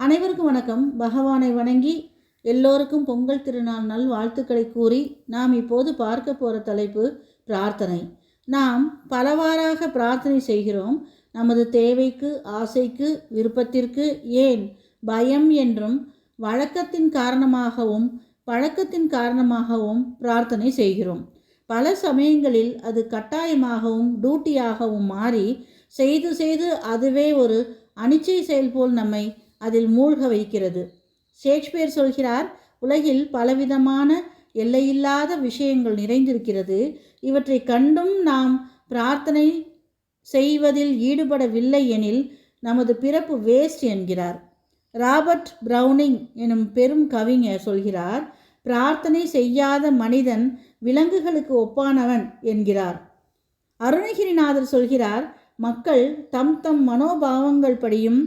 அனைவருக்கும் வணக்கம். பகவானை வணங்கி எல்லோருக்கும் பொங்கல் திருநாள் நல் வாழ்த்துக்களை கூறி நாம் இப்போது பார்க்க போகிற தலைப்பு பிரார்த்தனை. நாம் பலவாறாக பிரார்த்தனை செய்கிறோம். நமது தேவைக்கு ஆசைக்கு விருப்பத்திற்கு ஏன் பயம் என்றும் வழக்கத்தின் காரணமாகவும் பழக்கத்தின் காரணமாகவும் பிரார்த்தனை செய்கிறோம். பல சமயங்களில் அது கட்டாயமாகவும் டியூட்டியாகவும் மாறி செய்து செய்து அதுவே ஒரு அனிச்சை செயல் போல் நம்மை அதில் மூழ்க வைக்கிறது. ஷேக்ஸ்பியர் சொல்கிறார் உலகில் பலவிதமான எல்லையில்லாத விஷயங்கள் நிறைந்திருக்கிறது. இவற்றை கண்டும் நாம் பிரார்த்தனை செய்வதில் ஈடுபடவில்லை எனில் நமது பிறப்பு வேஸ்ட் என்கிறார். ராபர்ட் ப்ரௌனிங் எனும் பெரும் கவிஞர் சொல்கிறார் பிரார்த்தனை செய்யாத மனிதன் விலங்குகளுக்கு ஒப்பானவன் என்கிறார். அருணகிரிநாதர் சொல்கிறார் மக்கள் தம் தம் மனோபாவங்கள் படியும்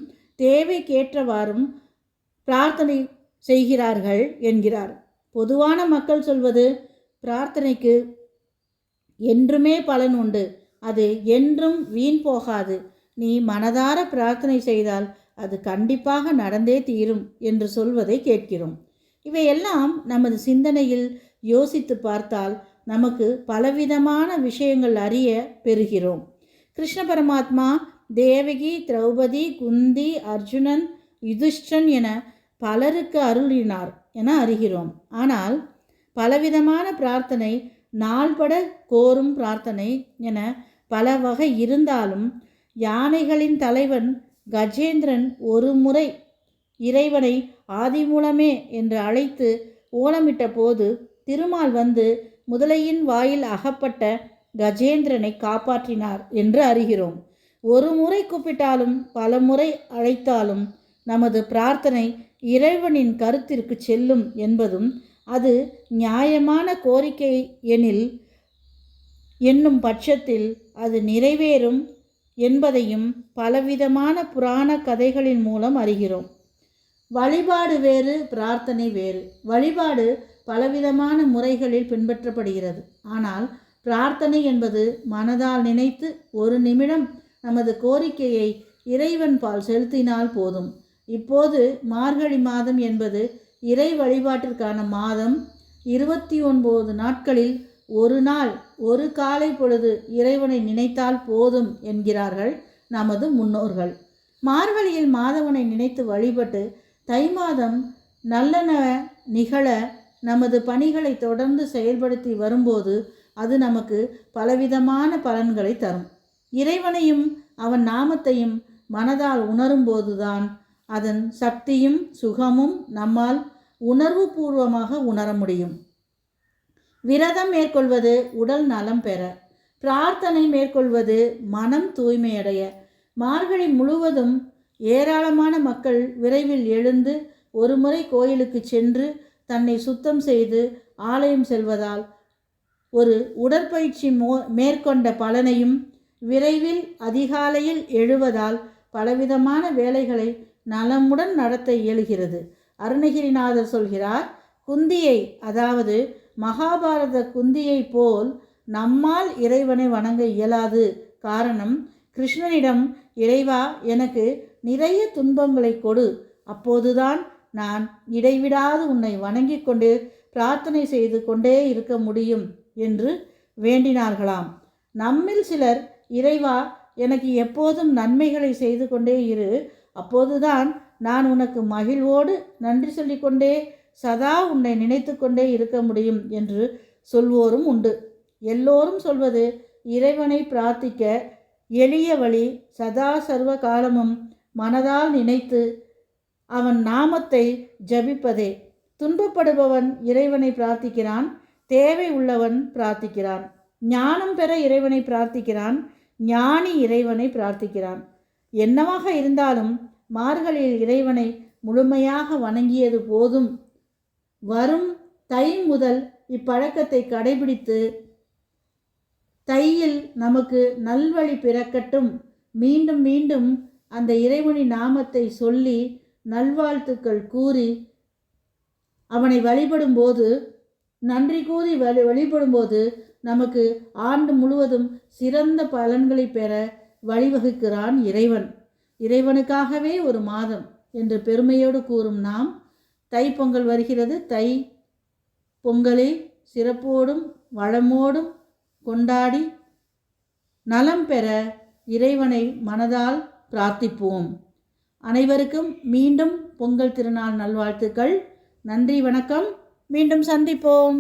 தேவைக்கேற்றவாறும் பிரார்த்தனை செய்கிறார்கள் என்கிறார். பொதுவான மக்கள் சொல்வது பிரார்த்தனைக்கு என்றுமே பலன் உண்டு. அது என்றும் வீண் போகாது. நீ மனதார பிரார்த்தனை செய்தால் அது கண்டிப்பாக நடந்தே தீரும் என்று சொல்வதை கேட்கிறோம். இவையெல்லாம் நமது சிந்தனையில் யோசித்து பார்த்தால் நமக்கு பலவிதமான விஷயங்கள் அறிய பெறுகிறோம். கிருஷ்ண பரமாத்மா தேவகி திரௌபதி குந்தி அர்ஜுனன் யுதிஷ்டன் என பலருக்கு அருளினார் என அறிகிறோம். ஆனால் பலவிதமான பிரார்த்தனை நாள்பட கோரும் பிரார்த்தனை என பல வகை இருந்தாலும் யானைகளின் தலைவன் கஜேந்திரன் ஒரு முறை இறைவனை ஆதிமூலமே என்று அழைத்து ஓலமிட்ட போது திருமால் வந்து முதலையின் வாயில் அகப்பட்ட கஜேந்திரனை காப்பாற்றினார் என்று அறிகிறோம். ஒரு முறை கூப்பிட்டாலும் பல முறை அழைத்தாலும் நமது பிரார்த்தனை இறைவனின் கருத்திற்கு செல்லும் என்பதும் அது நியாயமான கோரிக்கை எனில் என்னும் பட்சத்தில் அது நிறைவேறும் என்பதையும் பலவிதமான புராண கதைகளின் மூலம் அறிகிறோம். வழிபாடு வேறு பிரார்த்தனை வேறு. வழிபாடு பலவிதமான முறைகளில் பின்பற்றப்படுகிறது. ஆனால் பிரார்த்தனை என்பது மனதால் நினைத்து ஒரு நிமிடம் நமது கோரிக்கையை இறைவன் பால் செலுத்தினால் போதும். இப்போது மார்கழி மாதம் என்பது இறை வழிபாட்டிற்கான மாதம். இருபத்தி ஒன்பது நாட்களில் ஒரு நாள் ஒரு காலை பொழுது இறைவனை நினைத்தால் போதும் என்கிறார்கள் நமது முன்னோர்கள். மார்கழியில் மாதவனை நினைத்து வழிபட்டு தை மாதம் நல்லன நிகழ நமது பணிகளை தொடர்ந்து செயல்படுத்தி வரும்போது அது நமக்கு பலவிதமான பலன்களை தரும். இறைவனையும் அவன் நாமத்தையும் மனதால் உணரும்போதுதான் அதன் சக்தியும் சுகமும் நம்மால் உணர்வு பூர்வமாக உணர முடியும். விரதம் மேற்கொள்வது உடல் நலம் பெற பிரார்த்தனை மேற்கொள்வது மனம் தூய்மையடைய மார்கழி முழுவதும் ஏராளமான மக்கள் விரைவில் எழுந்து ஒருமுறை கோயிலுக்கு சென்று தன்னை சுத்தம் செய்து ஆலயம் செல்வதால் ஒரு உடற்பயிற்சி மோ மேற்கொண்ட பலனையும் விரைவில் அதிகாலையில் எழுவதால் பலவிதமான வேலைகளை நலமுடன் நடத்த இயலுகிறது. அருணகிரிநாதர் சொல்கிறார் குந்தியை அதாவது மகாபாரத குந்தியை போல் நம்மால் இறைவனை வணங்க இயலாது. காரணம் கிருஷ்ணனிடம் இறைவா எனக்கு நிறைய துன்பங்களை கொடு. அப்போதுதான் நான் இடைவிடாது உன்னை வணங்கி கொண்டு பிரார்த்தனை செய்து கொண்டே இருக்க முடியும் என்று வேண்டினார்களாம். நம்மில் சிலர் இறைவா எனக்கு எப்போதும் நன்மைகளை செய்து கொண்டே இரு. அப்போதுதான் நான் உனக்கு மகிழ்வோடு நன்றி சொல்லிக்கொண்டே சதா உன்னை நினைத்து கொண்டே இருக்க முடியும் என்று சொல்வோரும் உண்டு. எல்லோரும் சொல்வது இறைவனை பிரார்த்திக்க எளிய வழி சதா சர்வ காலமும் மனதால் நினைத்து அவன் நாமத்தை ஜபிப்பதே. துன்பப்படுபவன் இறைவனை பிரார்த்திக்கிறான் தேவை உள்ளவன் பிரார்த்திக்கிறான். ஞானம் பெற இறைவனை பிரார்த்திக்கிறான் ஞானி இறைவனை பிரார்த்திக்கிறான். என்னவாக இருந்தாலும் மார்கழியில் இறைவனை முழுமையாக வணங்கியது போதும். வரும் தை முதல் இப்பழக்கத்தை கடைபிடித்து தையில் நமக்கு நல்வழி பிறக்கட்டும். மீண்டும் மீண்டும் அந்த இறைவனின் நாமத்தை சொல்லி நல்வாழ்த்துக்கள் கூறி அவனை வழிபடும்போது நன்றி கூறி வழி வழிபடும்போது நமக்கு ஆண்டு முழுவதும் சிறந்த பலன்களை பெற வழிவகுக்கிறான் இறைவன். இறைவனுக்காகவே ஒரு மாதம் என்று பெருமையோடு கூறும் நாம் தை பொங்கல் வருகிறது. தை பொங்கலை சிறப்போடும் வளமோடும் கொண்டாடி நலம் பெற இறைவனை மனதால் பிரார்த்திப்போம். அனைவருக்கும் மீண்டும் பொங்கல் திருநாள் நல்வாழ்த்துக்கள். நன்றி வணக்கம். மீண்டும் சந்திப்போம்.